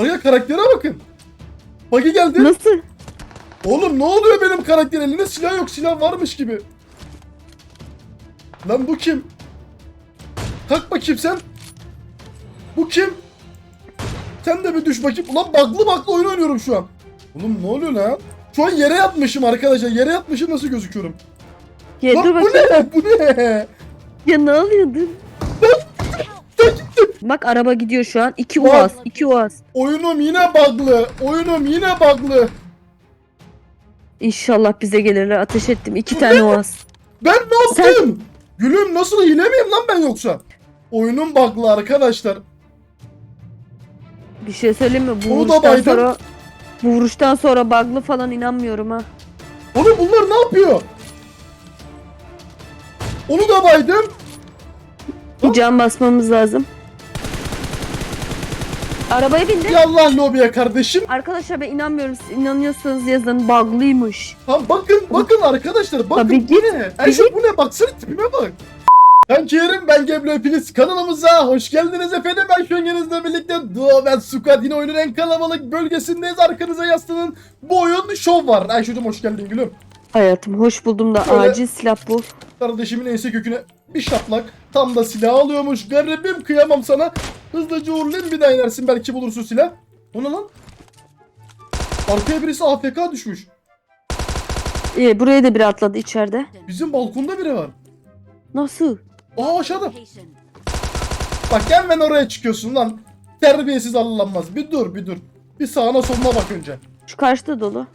Araya karaktere bakın. Bagi geldi. Nasıl? Oğlum ne oluyor benim karakter elinde silah yok silah varmış gibi. Lan bu kim? Kalk bakayım sen. Bu kim? Sen de bir düş bakayım. Ulan baklı baklı oyun oynuyorum şu an. Oğlum ne oluyor lan? Şu an yere yatmışım arkadaşlar. Yere yatmışım nasıl gözüküyorum? Ya Lan dur bu bakayım. ne? Bu ne? Ya ne oluyor dur. Bak araba gidiyor şu an. İki Bak. uaz. iki uaz. Oyunum yine bug'lı. Oyunum yine bug'lı. İnşallah bize gelirler. Ateş ettim. iki tane uaz. Ben ne yaptım? Gülüm nasıl hile miyim lan ben yoksa? Oyunum bug'lı arkadaşlar. Bir şey söyleyeyim mi? Bu Onu da vuruştan baydım. sonra bu vuruştan sonra bug'lı falan inanmıyorum ha. Oğlum bunlar ne yapıyor? Onu da baydım. Bir can basmamız lazım. Arabaya bindi. Yallah lobiye kardeşim. Arkadaşlar ben inanmıyorum. Siz inanıyorsanız yazın. Bug'lıymış. Ha bakın bakın arkadaşlar bakın Tabii bu ne? Ayşe bu ne? Baksana tipime bak. Ben Kerim, ben Geblo hepiniz kanalımıza hoş geldiniz efendim. Ben şu an yanınızla birlikte Duo ve Squad yine oyunun en kalabalık bölgesindeyiz. Arkanıza yaslanın. Bu oyun şov var. Ayşe'cim hoş geldin gülüm. Hayatım hoş buldum da Şöyle- acil silah bu. Kardeşimin ense köküne bir şaplak. Tam da silah alıyormuş. Garibim kıyamam sana. Hızlıca uğurlayayım bir daha inersin belki bulursun silah. O ne lan? Arkaya birisi AFK düşmüş. İyi buraya da biri atladı içeride. Bizim balkonda biri var. Nasıl? Aa aşağıda. Bak hemen oraya çıkıyorsun lan. Terbiyesiz Allah'lanmaz. Bir dur bir dur. Bir sağına soluna bak önce. Şu karşıda dolu.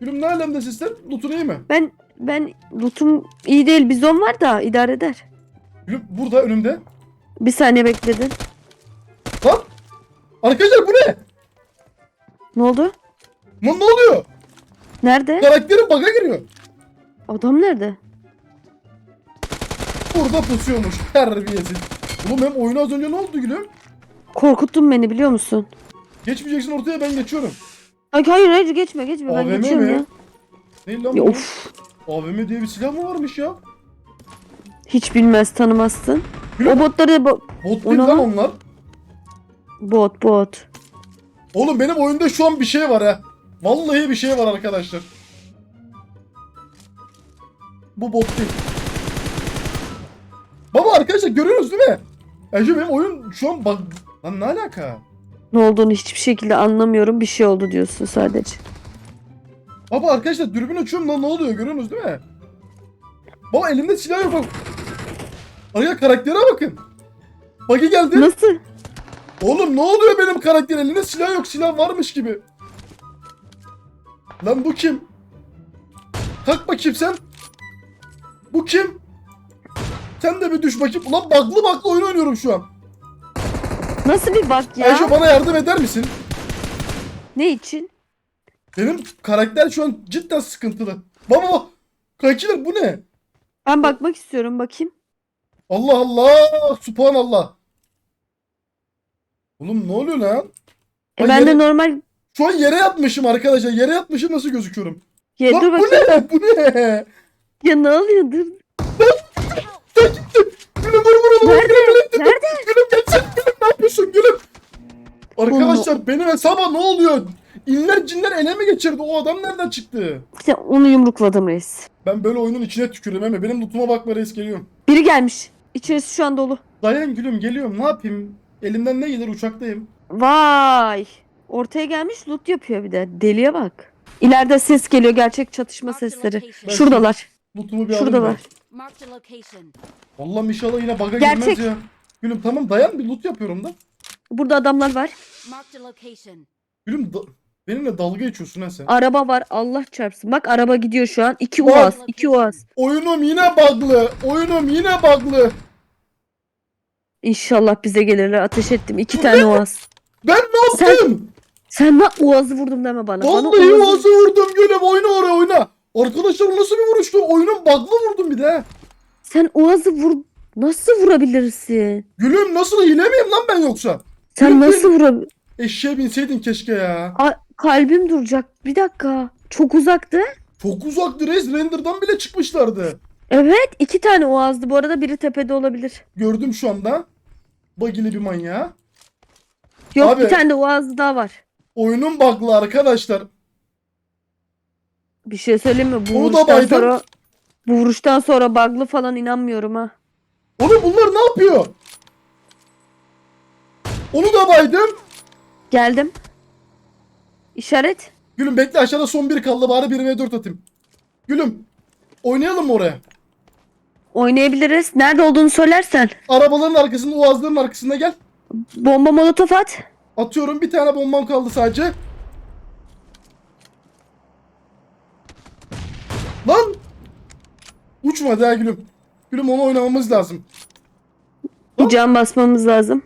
Gülüm ne alemde sistem? Loot'un iyi mi? Ben ben lootum iyi değil. Bizon var da idare eder. Gülüm burada önümde. Bir saniye bekledin. Arkadaşlar bu ne? Ne oldu? Lan ne oluyor? Nerede? Karakterim bug'a giriyor. Adam nerede? Burada pusuyormuş. Terbiyesiz. Oğlum hem oyunu az önce ne oldu gülüm? Korkuttun beni biliyor musun? Geçmeyeceksin ortaya ben geçiyorum. Ay hayır hayır geçme geçme ben AVM geçiyorum mi? ya. Değil lan ya. bu. Of. AVM diye bir silah mı varmış ya? Hiç bilmez tanımazsın. Gülüm, O botları da bo- bot değil ne lan lan? onlar. Bot bot. Oğlum benim oyunda şu an bir şey var ha. Vallahi bir şey var arkadaşlar. Bu bot değil. Baba arkadaşlar görüyorsunuz değil mi? Ece benim oyun şu an bak... Lan ne alaka? Ne olduğunu hiçbir şekilde anlamıyorum. Bir şey oldu diyorsun sadece. Baba arkadaşlar dürbün açıyorum lan ne oluyor görüyorsunuz değil mi? Baba elimde silah yok bak. Araya karaktere bakın. Bagi geldi. Nasıl? Oğlum ne oluyor benim karakter elinde silah yok silah varmış gibi. Lan bu kim? Kalk bakayım sen. Bu kim? Sen de bir düş bakayım. Ulan baklı baklı oyun oynuyorum şu an. Nasıl bir bak ya? Ayşe bana yardım eder misin? Ne için? Benim karakter şu an cidden sıkıntılı. Baba baba. Kankiler bu ne? Ben bakmak istiyorum bakayım. Allah Allah. Subhanallah. Oğlum ne oluyor lan? E ben yere- de normal Şu an yere yatmışım arkadaşlar. Yere yatmışım nasıl gözüküyorum? ya Lan dur bu ne? Bu ne? Ya ne oluyor dur. Gülüm vur vur onu. Nerede? Gülüm, Nerede? Gülüm gelsene gülüm ne yapıyorsun gülüm? Arkadaşlar benim hesaba ne oluyor? İnler cinler ele mi geçirdi? O adam nereden çıktı? İşte onu yumrukladım reis. Ben böyle oyunun içine tükürüyorum ama benim lootuma bakma reis geliyorum. Biri gelmiş. İçerisi şu an dolu. Dayan gülüm geliyorum ne yapayım? Elimden ne gelir uçaktayım. Vay. Ortaya gelmiş loot yapıyor bir de. Deliye bak. İleride ses geliyor. Gerçek çatışma sesleri. Şuradalar. Lootumu bir alayım Şuradalar. Marked a location. Allah'ım inşallah yine bug'a Gerçek. girmez ya. Gülüm tamam dayan bir loot yapıyorum da. Burada adamlar var. Marked a location. Gülüm da- benimle dalga geçiyorsun ha sen. Araba var. Allah çarpsın. Bak araba gidiyor şu an. İki Bak. uaz. iki uaz. Oyunum yine bug'lı. Oyunum yine bug'lı. İnşallah bize gelirler. Ateş ettim. iki tane uaz. Ben ne Sen- yaptım? Sen ne uazı vurdum deme bana. bana Vallahi uazı- ağzı vurdum gülüm oyna oraya oyna. Arkadaşlar nasıl bir vuruştu? Oyunun bug'lı vurdum bir de. Sen uazı vur... Nasıl vurabilirsin? Gülüm nasıl hile miyim lan ben yoksa? Sen Gülüm, nasıl vurab... Eşeğe binseydin keşke ya. A- kalbim duracak. Bir dakika. Çok uzaktı. Çok uzaktı reis render'dan bile çıkmışlardı. Evet. iki tane uazdı. Bu arada biri tepede olabilir. Gördüm şu anda. Bagili bir manyağı. Yok Abi. bir tane de uazlı daha var. Oyunun bug'lı arkadaşlar. Bir şey söyleyeyim mi? Bu Onu da vuruştan baydım. sonra bu vuruştan sonra bug'lı falan inanmıyorum ha. Oğlum bunlar ne yapıyor? Onu da baydım. Geldim. İşaret. Gülüm bekle aşağıda son bir kaldı bari 1v4 atayım. Gülüm oynayalım mı oraya? Oynayabiliriz. Nerede olduğunu söylersen. Arabaların arkasında uazların arkasında gel. Bomba molotof at. Atıyorum bir tane bombam kaldı sadece. Lan! Uçmadı ha gülüm. Gülüm onu oynamamız lazım. Bir can basmamız lazım.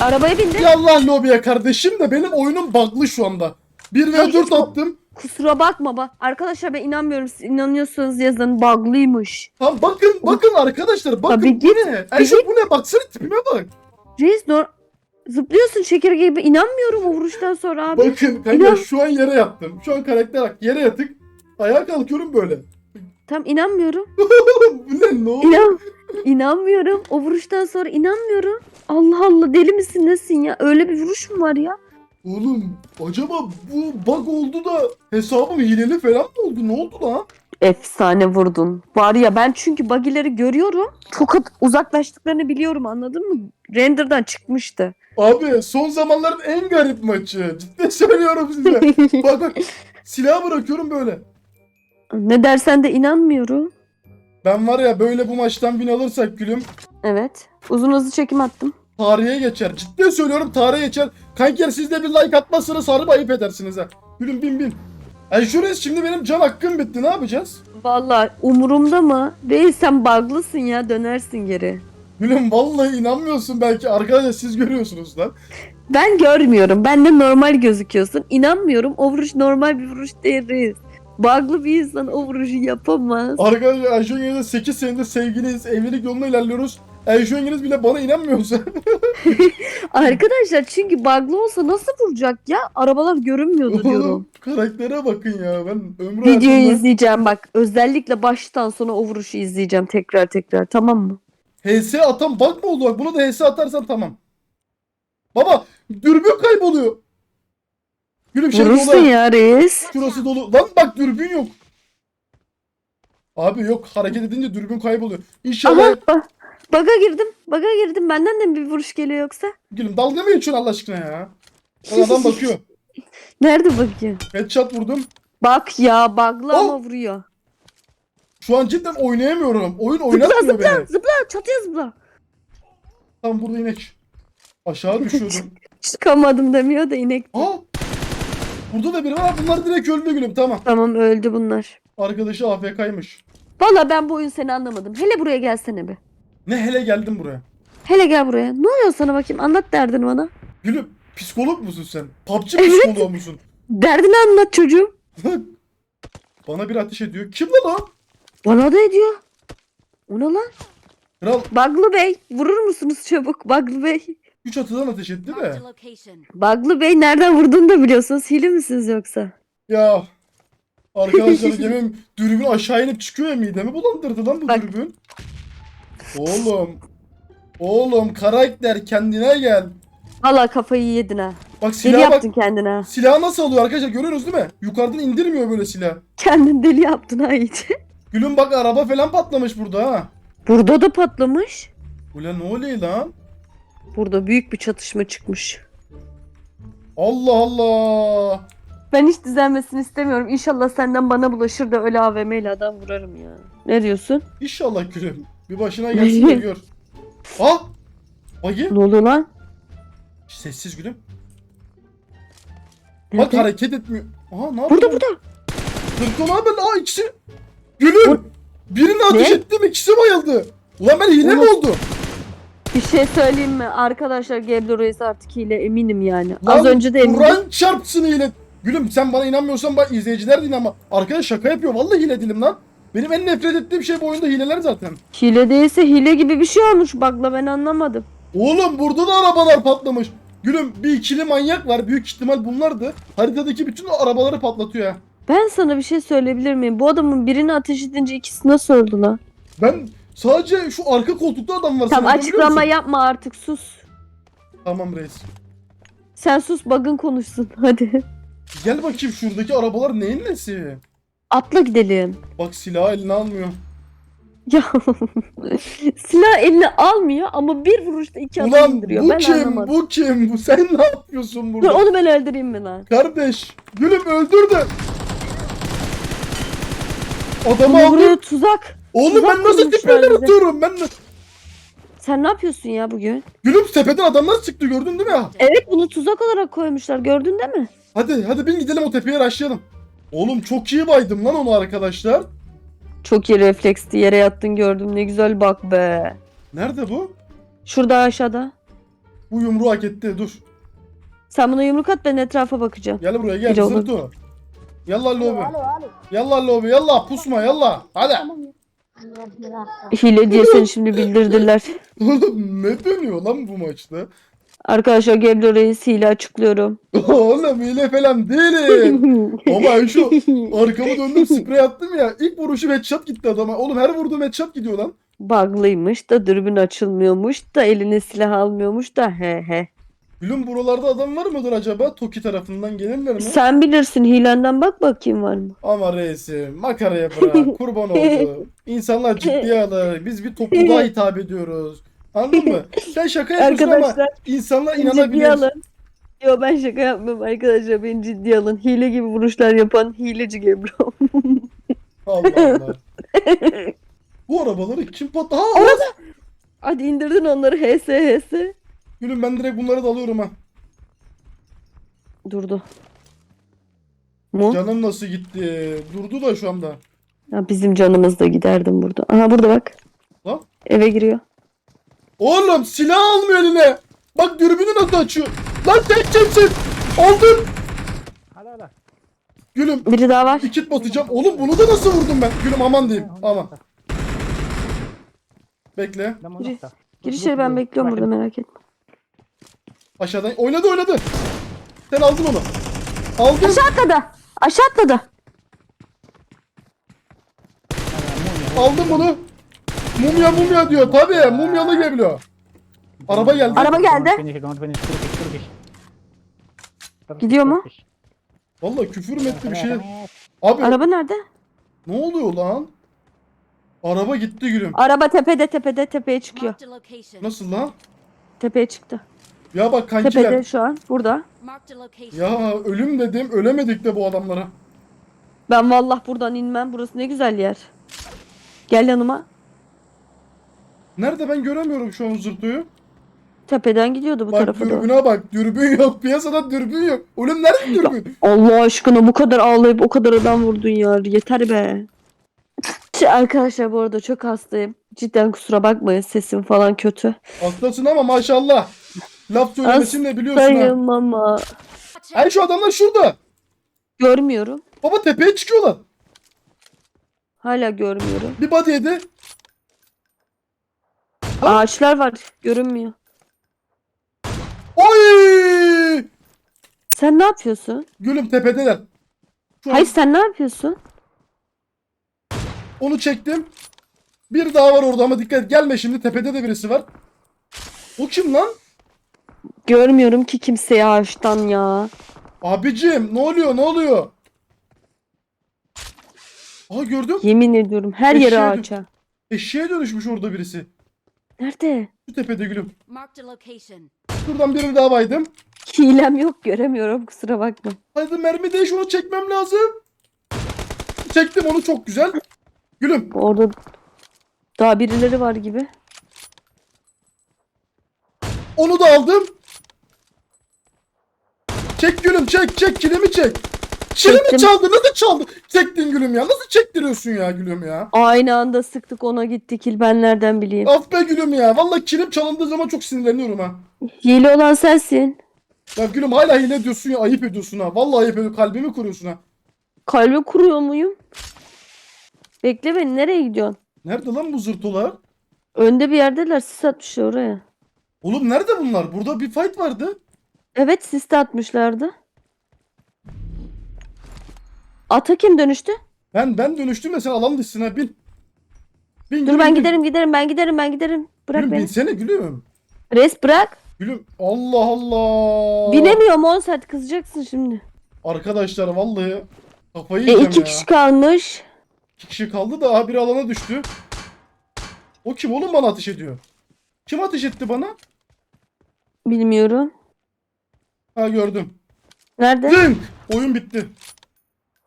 Arabaya bindi. Yallah lobiye kardeşim de benim oyunum bug'lı şu anda. 1v4 attım. Kusura bakma bak. Arkadaşlar ben inanmıyorum. Siz inanıyorsanız yazın. Bug'lıymış. Tamam bakın bakın arkadaşlar bakın Tabii bu git, ne? Ayşe bu ne? Baksana tipime bak. Reis nor zıplıyorsun şeker gibi. İnanmıyorum o vuruştan sonra abi. Bakın kanka İnan- şu an yere yattım. Şu an karakter yere yatık. Ayağa kalkıyorum böyle. Tam inanmıyorum. bu ne ne oldu? İnan inanmıyorum. O vuruştan sonra inanmıyorum. Allah Allah deli misin nesin ya? Öyle bir vuruş mu var ya? Oğlum acaba bu bug oldu da hesabım hileli falan mı oldu? Ne oldu lan? Efsane vurdun. Var ya ben çünkü bagileri görüyorum. Çok uzaklaştıklarını biliyorum anladın mı? Render'dan çıkmıştı. Abi son zamanların en garip maçı. Ciddi söylüyorum size. bak bak silah bırakıyorum böyle. ne dersen de inanmıyorum. Ben var ya böyle bu maçtan win alırsak gülüm Evet. Uzun hızlı çekim attım. Tarihe geçer. Ciddi söylüyorum tarihe geçer. Kanker siz de bir like atmazsanız harbi ayıp edersiniz ha. Gülüm bin bin. Şurası şimdi benim can hakkım bitti ne yapacağız? Vallahi umurumda mı? Değil sen baglısın ya dönersin geri. Gülüm vallahi inanmıyorsun belki arkadaşlar siz görüyorsunuz lan. Ben görmüyorum. Ben de normal gözüküyorsun. İnanmıyorum. O vuruş normal bir vuruş değil reis. Bug'lı bir insan o vuruşu yapamaz. Arkadaşlar Yengeniz'le 8 senedir sevgiliyiz. Evlilik yoluna ilerliyoruz. Ayşe Yengeniz bile bana inanmıyorsa. Arkadaşlar çünkü bug'lı olsa nasıl vuracak ya? Arabalar görünmüyordu diyorum. Oğlum karaktere bakın ya. Ben ömrü Videoyu hayatımda izleyeceğim bak. Özellikle baştan sona o vuruşu izleyeceğim tekrar tekrar. Tamam mı? HS atan bug mı oldu bak. Bunu da HS atarsan tamam. Baba dürbün kayboluyor. Gülüm şey Vurursun dolu. ya reis. Şurası dolu. Lan bak dürbün yok. Abi yok hareket edince dürbün kayboluyor. İnşallah Aha bak. Baga girdim. Baga girdim. Benden de mi bir vuruş geliyor yoksa? gülüm dalga mı geçiyorsun Allah aşkına ya? Lan adam bakıyor. Nerede bakıyor? Headshot vurdum. Bak ya bug'lı Oh! ama vuruyor. Şu an cidden oynayamıyorum. Oyun Zıpla oynatmıyor zıpla beni. zıpla çatıya zıpla. Tam burada inek. Aşağı düşüyordum. Çıkamadım demiyor da inek. Aa! Burada da biri var. Bunlar direkt öldü gülüm. Tamam. Tamam öldü bunlar. Arkadaşı AFK'ymış. Valla ben bu oyun seni anlamadım. Hele buraya gelsene be. Ne hele geldim buraya. Hele gel buraya. Ne oluyor sana bakayım? Anlat derdini bana. Gülüm psikolog musun sen? PUBG psikoloğu musun? Derdini anlat çocuğum. Bana bir ateş ediyor. Kim lan o? Bana da ediyor. O ne lan? Kral Baglı Bey. Vurur musunuz çabuk? Baglı Bey. 3 atıdan ateş etti de. Marked a location. Baglı Bey nereden vurduğunu da biliyorsunuz. Hile misiniz yoksa? Ya. Arkadaşlar yemin dürbün aşağı inip çıkıyor ya midemi bulandırdı lan bu Bak. dürbün. Oğlum. Oğlum karakter kendine gel. Valla kafayı yedin ha. Bak Deli silaha bak. yaptın kendine ha. Silahı nasıl alıyor arkadaşlar görüyorsunuz değil mi? Yukarıdan indirmiyor böyle silah. Kendin deli yaptın ha iyice. Gülüm bak araba falan patlamış burada ha. Burada da patlamış. Ulan ne oluyor lan? Burada büyük bir çatışma çıkmış. Allah Allah. Ben hiç düzelmesini istemiyorum. İnşallah senden bana bulaşır da öyle AVM ile adam vurarım ya. Ne diyorsun? İnşallah gülüm. Bir başına gelsin de gör. Ah! Bagi. Ne oluyor lan? Sessiz gülüm. Bak Nerede? hareket etmiyor. Aha ne yapıyor? Burada burada. Zırko ne haber? Aa ikisi. Gülüm. Birini ateş Ne? ettim ikisi bayıldı. Ulan ben hile mi Oğlum. oldu? Bir şey söyleyeyim mi? Arkadaşlar Geblo Reis artık hile eminim yani. Lan Az önce de emindim. Kur'an çarpsın hile. Gülüm sen bana inanmıyorsan bak izleyiciler de inanma. Arkadaş şaka yapıyor. Vallahi hile değilim lan. Benim en nefret ettiğim şey bu oyunda hileler zaten. Hile değilse hile gibi bir şey olmuş bakla ben anlamadım. Oğlum burada da arabalar patlamış. Gülüm bir ikili manyak var. Büyük ihtimal bunlardı. Haritadaki bütün arabaları patlatıyor ya. Ben sana bir şey söyleyebilir miyim? Bu adamın birini ateş edince ikisi nasıl öldü lan? Ben sadece şu arka koltukta adam var. Tamam Sen açıklama musun? yapma artık sus. Tamam reis. Sen sus bug'ın konuşsun hadi. Gel bakayım şuradaki arabalar neyin nesi? Atla gidelim. Bak silahı eline almıyor. Ya silah eline almıyor ama bir vuruşta iki adam Ulan indiriyor. bu ben kim? anlamadım. Bu kim? Bu sen ne yapıyorsun Dur burada? onu ben öldüreyim mi lan? Kardeş, gülüm öldürdü. Adamı Bunu aldım. buraya tuzak. Oğlum ben nasıl kurmuşlar tepeler bize. atıyorum? Ben de... Sen ne yapıyorsun ya bugün? Gülüm tepeden adamlar çıktı gördün değil mi? Evet bunu tuzak olarak koymuşlar gördün değil mi? Hadi hadi bin gidelim o tepeye raşlayalım. Oğlum çok iyi baydım lan onu arkadaşlar. Çok iyi refleksti yere yattın gördüm ne güzel bak be. Nerede bu? Şurada aşağıda. Bu yumruğu hak etti dur. Sen buna yumruk at ben etrafa bakacağım. Gel buraya gel Biri olur. Yallah lobi. Yallah lobi yallah pusma yallah. Hadi. Hile diye seni şimdi bildirdiler. Oğlum ne dönüyor lan bu maçta? Arkadaşlar Geblo Reis hile açıklıyorum. Oğlum hile falan değilim. Ama şu arkamı döndüm sprey attım ya. İlk vuruşum headshot gitti adama. Oğlum her vurduğum headshot gidiyor lan. Bug'lıymış da dürbün açılmıyormuş da eline silah almıyormuş da he he. Gülüm buralarda adam var mıdır acaba? Toki tarafından gelirler mi? Sen bilirsin hilenden bak bakayım var mı? Ama reisim makaraya bırak kurban oldu. İnsanlar ciddiye alır. Biz bir topluluğa hitap ediyoruz. Anladın mı? Sen şaka yapıyorsun ama Arkadaşlar insanlar ciddiye inanabilir. alın. Yo ben şaka yapmıyorum arkadaşlar beni ciddiye alın. Hile gibi vuruşlar yapan hileci Gebro. Allah Allah. Bu arabaları kim patladı? Ha, Orada. Hadi indirdin onları HS HS. Gülüm ben direkt bunları da alıyorum ha. Durdu. Mu? Canım nasıl gitti? Durdu da şu anda. Ya bizim canımız da giderdim burada. Aha burada bak. Lan. Eve giriyor. Oğlum silah almıyor eline. Bak dürbünü nasıl açıyor. Lan sen kimsin? Aldın. Gülüm Biri daha var. bir kit basacağım. Oğlum bunu da nasıl vurdum ben? Gülüm aman diyeyim. Aman. Bekle. Gir içeri ben bekliyorum burada merak etme. Aşağıdan. Oynadı oynadı. Sen aldın onu. Aldın. Aşağı atladı. Aşağı atladı. Aldım bunu. Mumya mumya diyor. Tabii mumyalı geliyor. Araba geldi. Araba geldi. Gidiyor mu? Vallahi küfür mü etti bir şey. Abi Araba nerede? ne oluyor lan? Araba gitti gülüm. Araba tepede tepede tepeye çıkıyor. Marked a location. Nasıl lan? Tepeye çıktı. Ya bak kankiler. Tepede şu an. Burada. Marked a location. Ya ölüm dedim ölemedik de bu adamlara. Ben vallahi buradan inmem. Burası ne güzel yer. Gel yanıma. Nerede ben göremiyorum şu an zırtoyu. Tepeden gidiyordu bu Bak tarafa doğru. dürbüne bak. Dürbün yok. Piyasada dürbün yok. Oğlum nerede dürbün? Allah aşkına bu kadar ağlayıp o kadar adam vurdun ya. Yeter be. Arkadaşlar bu arada çok hastayım. Cidden kusura bakmayın sesim falan kötü. Hastasın ama maşallah. Laf söylemesin de biliyorsun ha. Hastayım ama. Ay şu adamlar şurada. Görmüyorum. Baba tepeye çıkıyorlar. Hala görmüyorum. Bir body yedi. Ağaçlar var. Görünmüyor. Oy! Sen ne yapıyorsun? Gülüm tepedeler. Şu an Hayır sen ne yapıyorsun? onu çektim. Bir daha var orada ama dikkat et. Gelme şimdi tepede de birisi var. O kim lan? Görmüyorum ki kimseyi ağaçtan ya. Abicim ne oluyor ne oluyor? Aa gördüm. Yemin ediyorum her yere Eşeğe dön- ağaça. Eşeğe dönüşmüş orada birisi. Nerede? Şu tepede gülüm. Marked a location. Şuradan birini daha baydım. Hilem yok göremiyorum kusura bakma. Hadi mermi değiş onu çekmem lazım. Çektim onu çok güzel. Gülüm. Orada daha birileri var gibi. Onu da aldım. Çek gülüm çek çek kilimi çek. Kilimi Çektim. çaldı nasıl çaldı? Çektin gülüm ya nasıl çektiriyorsun ya gülüm ya? Aynı anda sıktık ona gitti kil ben nereden bileyim. Af be gülüm ya. Vallahi kilim çalındığı zaman çok sinirleniyorum ha. Hile olan sensin. Ya gülüm hala hile diyorsun ya ayıp ediyorsun ha. Vallahi ayıp ediyorsun kalbimi kuruyorsun ha. Kalbi kuruyor muyum? Bekle beni nereye gidiyorsun? Nerede lan bu zırtolar? Önde bir yerdeler sis atmışlar oraya. Oğlum nerede bunlar? Burada bir fight vardı. Evet sis de atmışlardı. Ata kim dönüştü? Ben ben dönüştüm mesela alan dışsın ha bin. Bin Dur gülüm, ben bin. giderim giderim ben giderim ben giderim. Bırak Gülüm beni. binsene gülüm. Res bırak. Gülüm Allah Allah. Binemiyorum 10 saat kızacaksın şimdi. Arkadaşlar vallahi kafayı E iki ya. kişi kalmış. İki kişi kaldı da aha biri alana düştü. O kim oğlum bana ateş ediyor? Kim ateş etti bana? Bilmiyorum. Ha gördüm. Nerede? Zınk! Oyun bitti.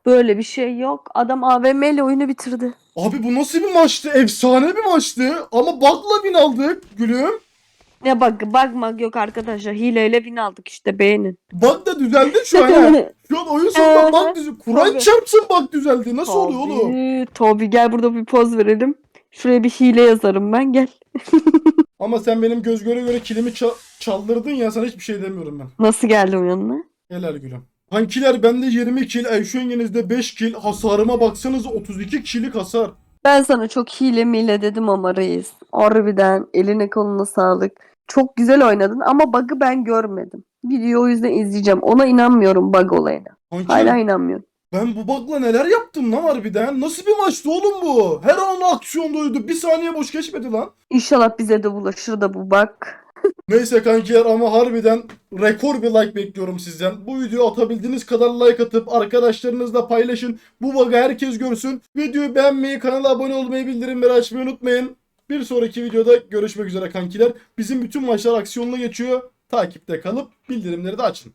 Böyle bir şey yok. Adam AVM ile oyunu bitirdi. Abi bu nasıl bir maçtı? Efsane bir maçtı. Ama bug'la win aldık gülüm. Ne bak bakmak yok arkadaşlar. Hileyle bin aldık işte beğenin. Bug da düzeldi şu an. ha. Şu an oyun sonunda Ee, bug düzeldi. Kur'an tabii. çarpsın bug düzeldi. Nasıl oluyor oğlum? Tabii, Tabii gel burada bir poz verelim. Şuraya bir hile yazarım ben gel. Ama sen benim göz göre göre kilimi ça- çaldırdın ya sana hiçbir şey demiyorum ben. Nasıl geldim yanına? Helal gülüm. Kankiler bende 20 kill, Ayşe yengenizde 5 kill. Hasarıma baksanız 32 kill'lik hasar. Ben sana çok hile mile dedim ama reis. Harbiden eline koluna sağlık. Çok güzel oynadın ama bug'ı ben görmedim. Videoyu o yüzden izleyeceğim. Ona inanmıyorum bug olayına. Kanki Hala inanmıyorum. ben bu bug'la neler yaptım lan harbiden? Nasıl bir maçtı oğlum bu? Her an aksiyondaydı. Bir saniye boş geçmedi lan. İnşallah bize de bulaşır da bu bug. Neyse kankiler ama harbiden rekor bir like bekliyorum sizden. Bu videoyu atabildiğiniz kadar like atıp arkadaşlarınızla paylaşın. Bu bug'ı herkes görsün. Videoyu beğenmeyi, kanala abone olmayı, bildirimleri açmayı unutmayın. Bir sonraki videoda görüşmek üzere kankiler. Bizim bütün maçlar aksiyonla geçiyor. Takipte kalıp bildirimleri de açın.